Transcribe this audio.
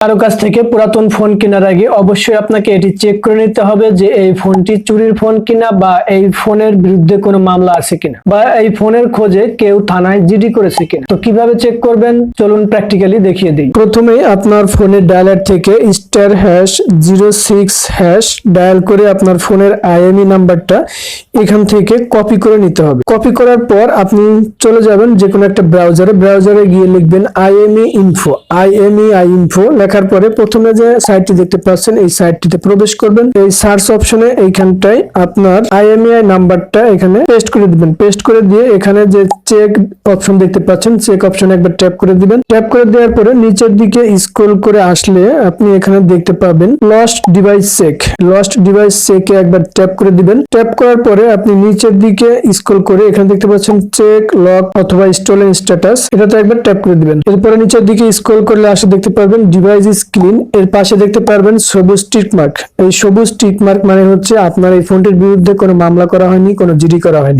কারও কাছ থেকে পুরাতন ফোন কেনার আগে অবশ্যই আপনাকে এটি চেক করে নিতে হবে যে এই ফোনটি চুরির ফোন কিনা বা এই ফোনের বিরুদ্ধে কোনো মামলা আছে কিনা বা এই ফোনের খোঁজে কেউ থানায় জিডি করেছে কিনা। তো কীভাবে চেক করবেন? চলুন প্র্যাকটিক্যালি দেখিয়ে দিই। প্রথমে আপনার ফোনের ডায়ালার থেকে star hash zero six hash dial করে আপনার ফোনের আইএমই নাম্বারটা এখান থেকে কপি করে নিতে হবে। কপি করার পর আপনি চলে যাবেন যে কোনো একটা ব্রাউজারে ব্রাউজারে গিয়ে লিখবেন IME info IME I info লেখার পরে প্রথমে যে সাইটটি দেখতে পাচ্ছেন, এই সাইটটিতে প্রবেশ করবেন। এই সার্চ অপশনে এইখানটায় আপনার আইএমইআই নাম্বারটা এখানে পেস্ট করে দিবেন। পেস্ট করে দিয়ে এখানে যে চেক অপশন দেখতে পাচ্ছেন চেক অপশনে একবার ট্যাপ করে দিবেন। ট্যাপ করে দেওয়ার পরে নিচের দিকে স্ক্রল করে আসলে আপনি এখানে দেখতে পাবেন lost device check lost device চেকে একবার ট্যাপ করে দিবেন। ট্যাপ করার পরে আপনি নিচের দিকে স্ক্রল করে এখানে দেখতে পাচ্ছেন চেক লক অথবা স্টোলেন স্ট্যাটাস এটাতে একবার ট্যাপ করে দিবেন। এরপরে নিচের দিকে স্ক্রল করলে আসে দেখতে পারবেন ডিভাইস ইজ স্ক্রিন এর পাশে দেখতে পারবেন সবুজ টিকমার্ক এই সবুজ টিকমার্ক মানে হচ্ছে আপনার এই ফোনটির বিরুদ্ধে কোনো মামলা করা হয়নি, কোনো জিডি করা হয়নি।